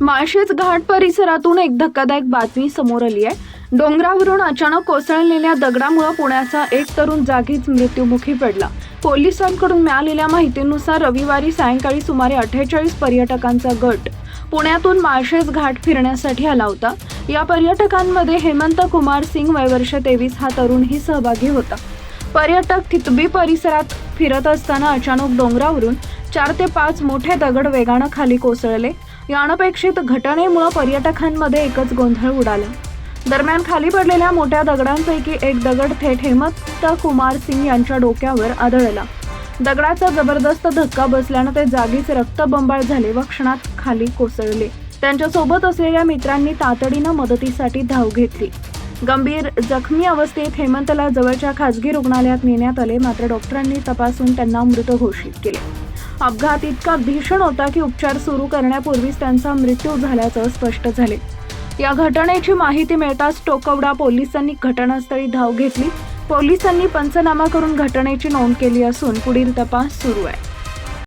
माळशेज घाट परिसरातून एक धक्कादायक बातमी समोर आली आहे. डोंगरावरून अचानक कोसळलेल्या दगडामुळे पुण्याचा एक तरुण जागीच मृत्युमुखी पडला. पोलिसांकडून मिळालेल्या माहितीनुसार रविवारी सायंकाळी सुमारे अठ्ठेचाळीस पर्यटकांचा गट पुण्यातून माळशेज घाट फिरण्यासाठी आला होता. या पर्यटकांमध्ये हेमंत कुमार सिंग वयवर्ष तेवीस हा तरुणही सहभागी होता. पर्यटक थितबी परिसरात फिरत असताना अचानक डोंगरावरून चार ते पाच मोठे दगड वेगानं खाली कोसळले. या अनपेक्षित घटनेमुळं पर्यटकांमध्ये एकच गोंधळ उडाला. दरम्यान खाली पडलेल्या मोठ्या दगडांपैकी एक दगड थेट हेमंत कुमार सिंग यांच्या डोक्यावर आदळला. दगडाचा जबरदस्त धक्का बसल्यानं ते जागीच रक्तबंबाळ झाले व क्षणात खाली कोसळले. त्यांच्यासोबत असलेल्या मित्रांनी तातडीनं मदतीसाठी धाव घेतली. गंभीर जखमी अवस्थेत हेमंतला जवळच्या खासगी रुग्णालयात नेण्यात आले मात्र डॉक्टरांनी तपासून त्यांना मृत घोषित केले. अपघात इतका भीषण होता की उपचार सुरू करण्यापूर्वीच त्यांचा मृत्यू झाल्याचं स्पष्ट झाले. या घटनेची माहिती मिळताच टोकवडा पोलिसांनी घटनास्थळी धाव घेतली. पोलिसांनी पंचनामा करून घटनेची नोंद केली असून पुढील तपास सुरू आहे.